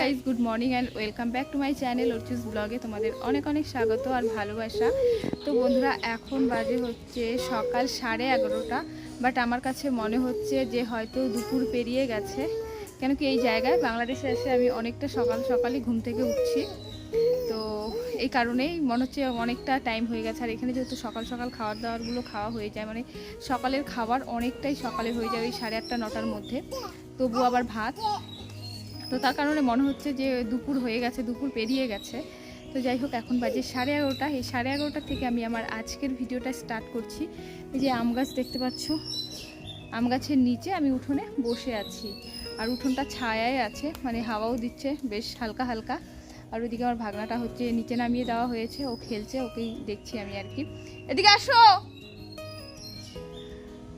Guys good morning and welcome back to my channel Archus ব্লগে তোমাদের অনেক অনেক স্বাগত আর ভালোবাসা। তো বন্ধুরা, এখন বাজে হচ্ছে সকাল সাড়ে এগারোটা বাট আমার কাছে মনে হচ্ছে যে হয়তো দুপুর পেরিয়ে গেছে। কেন কি এই জায়গায় বাংলাদেশে এসে আমি অনেকটা সকাল সকালই ঘুম থেকে উঠছি। তো এই কারণেই মনে হচ্ছে অনেকটা টাইম হয়ে গেছে। আর এখানে যেহেতু সকাল সকাল খাবার দাবারগুলো খাওয়া হয়ে যায় মানে সকালের খাবার অনেকটাই সকালে হয়ে যায় ওই সাড়ে আটটা, নটার মধ্যে। তবু আবার ভাত। তো তার কারণে মনে হচ্ছে যে দুপুর হয়ে গেছে, দুপুর পেরিয়ে গেছে। তো যাই হোক, এখন বাজে সাড়ে এগারোটা। এই সাড়ে এগারোটা থেকে আমি আমার আজকের ভিডিওটা স্টার্ট করছি। এই যে আম গাছ দেখতে পাচ্ছ, আম গাছের নিচে আমি উঠোনে বসে আছি। আর উঠোনটা ছায়ায় আছে মানে হাওয়াও দিচ্ছে, বেশ হালকা হালকা। আর ওইদিকে আমার ভাগনাটা হচ্ছে নিচে নামিয়ে দেওয়া হয়েছে, ও খেলছে, ওকেই দেখছি আমি আর কি। এদিকে আসো!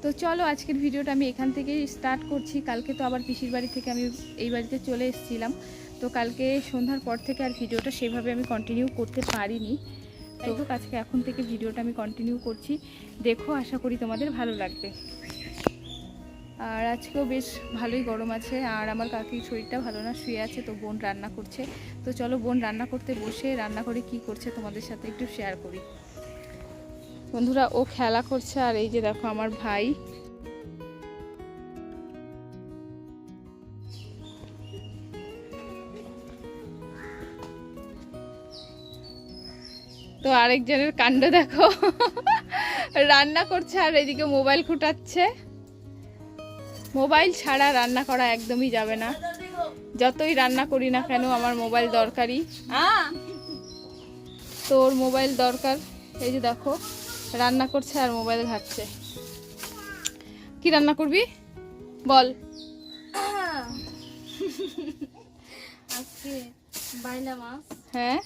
তো চলো আজকের ভিডিওটা আমি এখান থেকেই স্টার্ট করছি। কালকে তো আবার পিসির বাড়ি থেকে আমি এই বাড়িতে চলে এসেছিলাম। তো কালকে সন্ধ্যার পর থেকে আর ভিডিওটা সেভাবে আমি কন্টিনিউ করতে পারিনি। তো আজকে এখন থেকে ভিডিওটা আমি কন্টিনিউ করছি। দেখো আশা করি তোমাদের ভালো লাগবে। আর আজকেও বেশ ভালোই গরম আছে। আর আমার কাকির শরীরটা ভালো না শুয়ে আছে তো বোন রান্না করছে। তো চলো বোন রান্না করতে বসে রান্না করে কি করছে তোমাদের সাথে একটু শেয়ার করি। বন্ধুরা, ও খেলা করছে আর এই যে দেখো আমার ভাই। তো আরেকজনের কাণ্ড দেখো। রান্না করছে আর এদিকে মোবাইল খুঁটাচ্ছে। মোবাইল ছাড়া রান্না করা একদমই যাবে না। যতই রান্না করি না কেন, আমার মোবাইল দরকারি তোর মোবাইল দরকার। এই যে দেখো। রান্না করছে আর মোবাইল ঘাটছে। কি রান্না করবি? বল। আজকে বাইলা মাছ হ্যাঁ।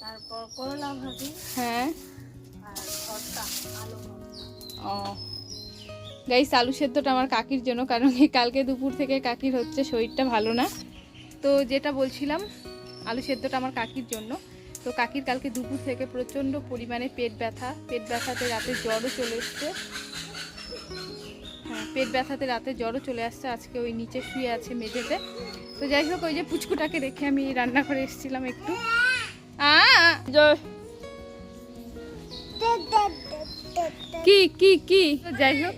তারপর করলা ভাজি হ্যাঁ। আর ভর্তা আলু ও। গাইস আলু সেদ্ধটা আমার কাকির জন্য কারণ কালকে দুপুর থেকে কাকির হচ্ছে শরীরটা ভালো না। তো যেটা বলছিলাম আলু সেদ্ধটা আমার কাকির জন্য। তো কাকির কালকে দুপুর থেকে প্রচণ্ড পরিমাণে পেট ব্যথা। পেট ব্যথাতে রাতে জ্বরও চলে এসছে। হ্যাঁ পেট ব্যথাতে রাতে জ্বরও চলে আসছে। আজকে ওই নিচে শুয়ে আছে মেঝেতে। তো যাই হোক ওই যে পুচকুটাকে রেখে আমি রান্নাঘরে এসেছিলাম একটু। কি কি কি? যাই হোক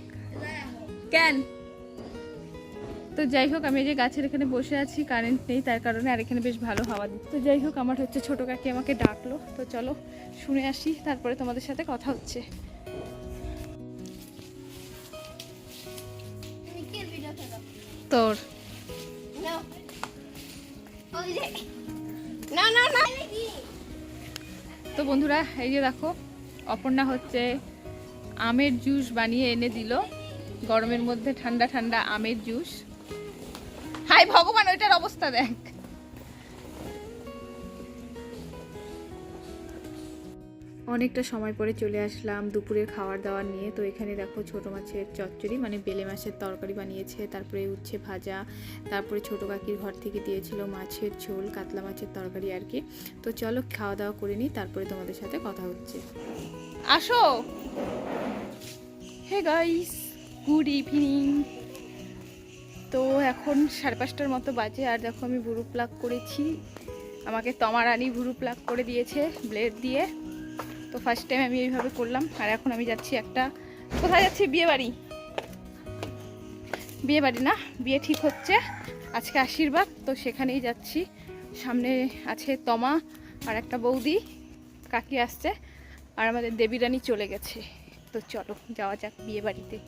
কেন? তো যাই হোক, আমি যে গাছের এখানে বসে আছি কারেন্ট নেই, তার কারণে আর এখানে বেশ ভালো হাওয়া দিচ্ছে। তো যাই হোক, আমার হচ্ছে ছোট কাকি আমাকে ডাকলো। তো চলো, শুনে আসি, তারপরে তোমাদের সাথে কথা হচ্ছে। তোর। না না না। তো বন্ধুরা, এই যে দেখো, অপর্ণা হচ্ছে আমের জুস বানিয়ে এনে দিল। গরমের মধ্যে ঠান্ডা ঠান্ডা আমের জুস। হাই ভগবান ওইটার অবস্থা দেখ। অনেকটা সময় পরে চলে আসলাম দুপুরের খাবার দাবার নিয়ে। তো এখানে দেখো ছোট মাছের চচ্চড়ি মানে বেলে মাছের তরকারি বানিয়েছে তারপরে উচ্ছে ভাজা তারপরে ছোট কাকির ঘর থেকে দিয়েছিল মাছের ঝোল কাতলা মাছের তরকারি আর কি। তো চলো খাওয়া দাওয়া করে নিই তারপরে তোমাদের সাথে কথা হচ্ছে। আসো। হে গাইস গুড ইভিনিং তো এখন সাড়ে পাঁচটার মতো বাজে আর দেখো আমি ভুরু প্লাক করেছি। আমাকে তমারানি ভুরু প্লাক করে দিয়েছে ব্লেড দিয়ে। তো ফার্স্ট টাইম আমি এইভাবে করলাম। আর এখন আমি যাচ্ছি একটা, কোথায় যাচ্ছি? বিয়ে বাড়ি বিয়ে বাড়ি না? বিয়ে ঠিক হচ্ছে। আজকে আশীর্বাদ। তো সেখানেই যাচ্ছি। সামনে আছে তমা আর একটা বৌদি। কাকি আসছে। আর আমাদের দেবী রানী চলে গেছে। তো চলো, যাওয়া যাক বিয়ে বাড়িতে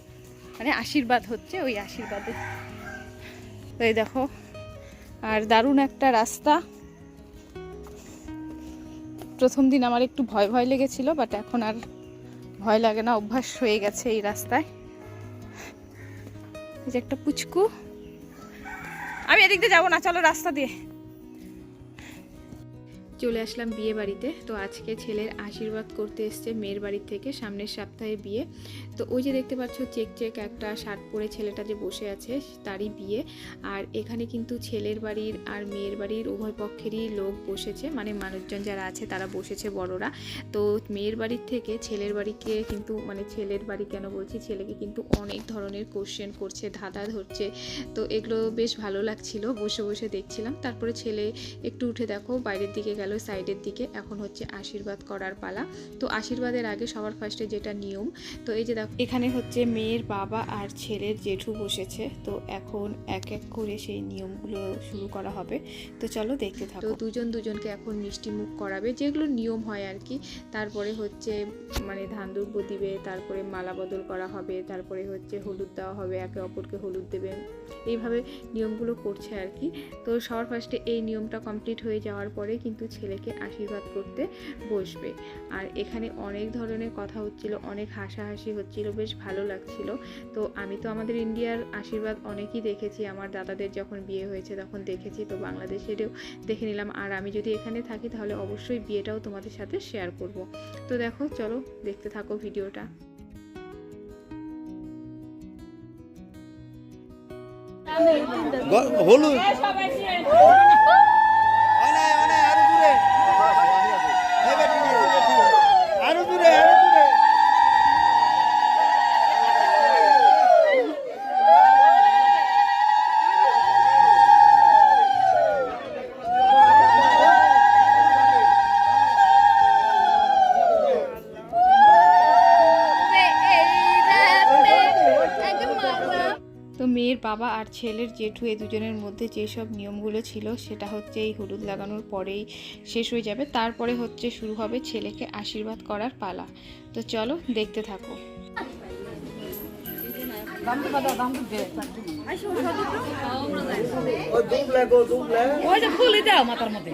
মানে আশীর্বাদ হচ্ছে ওই আশীর্বাদে। তো এই দেখো। আর দারুণ একটা রাস্তা। প্রথম দিন আমার একটু ভয় ভয় লেগেছিল বাট এখন আর ভয় লাগে না, অভ্যাস হয়ে গেছে এই রাস্তায়। এই যে একটা পুচকু। আমি এদিক দিয়ে যাব না, চলো রাস্তা দিয়ে। চলে আসলাম বিয়ে বাড়িতে। তো আজকে ছেলের আশীর্বাদ করতে এসছে মেয়ের বাড়ি থেকে, সামনের সপ্তাহে বিয়ে। তো ওই যে দেখতে পাচ্ছ, চেক চেক একটা শার্ট পরে ছেলেটা যে বসে আছে, তারই বিয়ে। আর এখানে কিন্তু ছেলের বাড়ির আর মেয়ের বাড়ির উভয় পক্ষেরই লোক বসেছে। মানে মানুষজন যারা আছে, তারা বসেছে বড়রা। তো মেয়ের বাড়ির থেকে ছেলের বাড়িকে কিন্তু মানে ছেলের বাড়ি কেন বলছি? ছেলেকে কিন্তু অনেক ধরনের কোশ্চেন করছে, ধাঁধা ধরছে। তো এগুলো বেশ ভালো লাগছিল, বসে বসে দেখছিলাম। তারপরে ছেলে একটু উঠে দেখো, বাইরের দিকে গেল। সাইডের দিকে, এখন হচ্ছে আশীর্বাদ করার পালা। তো আশীর্বাদের আগে সবার ফার্স্টে যেটা নিয়ম, তো এই যে দেখো, এখানে হচ্ছে মেয়ের বাবা আর ছেলের জেঠু বসেছে, তো এখন এক এক করে সেই নিয়মগুলো শুরু করা হবে। তো চলো দেখতে থাকো। তো দুজন দুজনকে এখন মিষ্টি মুখ করাবে, যেগুলো নিয়ম হয় আর কি। তারপরে হচ্ছে মানে ধান দুর্ব দিবে, তারপরে মালা বদল করা হবে, তারপরে হচ্ছে হলুদ দেওয়া হবে, একে অপরকে হলুদ দেবে, এইভাবে নিয়মগুলো করছে আর কি। তো সবার ফার্স্টে এই নিয়মটা কমপ্লিট হয়ে যাওয়ার পরে কিন্তু ছেলেকে আশীর্বাদ করতে বসবে। আর এখানে অনেক ধরনের কথা হচ্ছিল অনেক হাসাহাসি হচ্ছিল বেশ ভালো লাগছিল। তো আমি তো আমাদের ইন্ডিয়ার আশীর্বাদ অনেকই দেখেছি। আমার দাদাদের যখন বিয়ে হয়েছে তখন দেখেছি তো বাংলাদেশেরও দেখে নিলাম। আর আমি যদি এখানে থাকি তাহলে অবশ্যই বিয়েটাও তোমাদের সাথে শেয়ার করব। তো দেখো চলো দেখতে থাকো ভিডিওটা। হলুদ। এবার ঠিক মেয়ের বাবা আর ছেলের জেঠু এ দুজনের মধ্যে যেসব নিয়মগুলো ছিল, সেটা হচ্ছে এই হলুদ লাগানোর পরেই শেষ হয়ে যাবে। তারপরে হচ্ছে শুরু হবে ছেলেকে আশীর্বাদ করার পালা। তো চলো দেখতে থাকো। ও দুবলে গো দুবলে ওই যে ফুলি দাও মাথার মধ্যে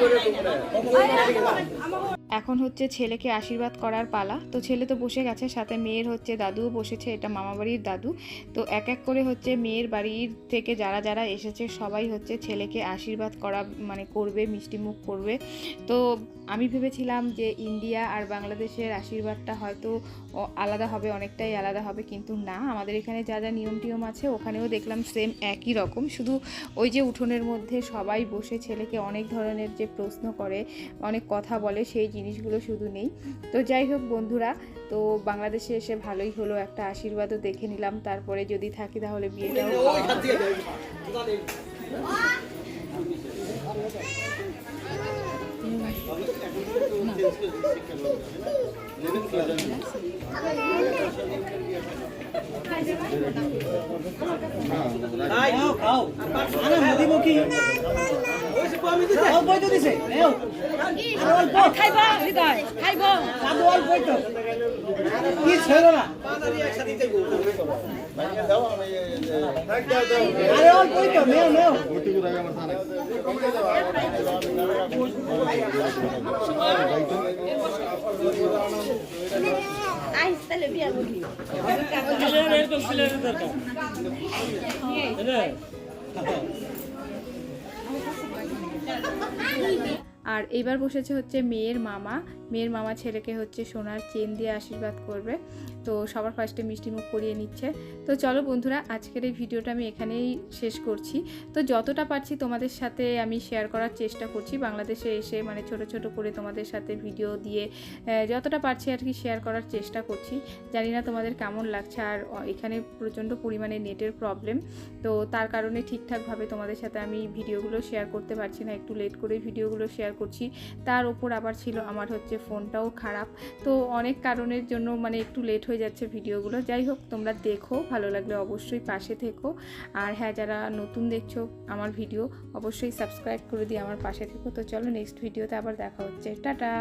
করবে এখানে হচ্ছে ছেলেকে আশীর্বাদ করার পালা। তো ছেলে তো বসে গেছে, সাথে মেয়ের হচ্ছে দাদুও বসেছে, এটা মামাবাড়ির দাদু। তো এক এক করে হচ্ছে মেয়ের বাড়ির থেকে যারা যারা এসেছে, সবাই হচ্ছে ছেলেকে আশীর্বাদ করা মানে করবে, মিষ্টিমুখ করবে। তো আমি ভেবেছিলাম যে ইন্ডিয়া আর বাংলাদেশের আশীর্বাদটা হয়তো আলাদা হবে, অনেকটাই আলাদা হবে, কিন্তু না, আমাদের এখানে যা যা নিয়ম টিয়ম আছে, ওখানেও দেখলাম সেম একই রকম। শুধু ওই যে উঠোনের মধ্যে সবাই বসে ছেলেকে অনেক ধরনের যে প্রশ্ন করে, অনেক কথা বলে, সেই জিনিসগুলো শুধু নেই। তো যাই হোক বন্ধুরা, তো বাংলাদেশে এসে ভালোই হলো, একটা আশীর্বাদও দেখে নিলাম। তারপরে যদি থাকি তাহলে বিয়েটাও কি ছিল না আরে অল্প তো নেও নেও। করবি আর এইবার বসেছে হচ্ছে মেয়ের মামা। মেয়ের মামা ছেলেকে হচ্ছে সোনার চেন দিয়ে আশীর্বাদ করবে। তো সবার ফার্স্টে মিষ্টি মুখ করিয়ে নিচ্ছে। তো চলো বন্ধুরা, আজকের এই ভিডিওটা আমি এখানেই শেষ করছি। তো যতটা পারছি তোমাদের সাথে আমি শেয়ার করার চেষ্টা করছি। বাংলাদেশে এসে মানে ছোট ছোট করে তোমাদের সাথে ভিডিও দিয়ে যতটা পারছি আর কি শেয়ার করার চেষ্টা করছি। জানি না তোমাদের কেমন লাগছে আর এখানে প্রচণ্ড পরিমাণে নেটের প্রবলেম তো তার কারণে ঠিকঠাকভাবে তোমাদের সাথে আমি ভিডিওগুলো শেয়ার করতে পারছি না। একটু লেট করে ভিডিওগুলো শেয়ার করছি। তার ওপর আবার ছিল আমার হচ্ছে ফোনটাও খারাপ। তো অনেক কারণের জন্য মানে একটু লেট হয়ে যাচ্ছে ভিডিওগুলো। যাই হোক, তোমরা দেখো, ভালো লাগলে অবশ্যই পাশে থেকো। আর হ্যাঁ যারা নতুন দেখছ আমার ভিডিও, অবশ্যই সাবস্ক্রাইব করে দিয়ে আমার পাশে থেকো। তো চলো নেক্সট ভিডিওতে আবার দেখা হচ্ছে। টাটা!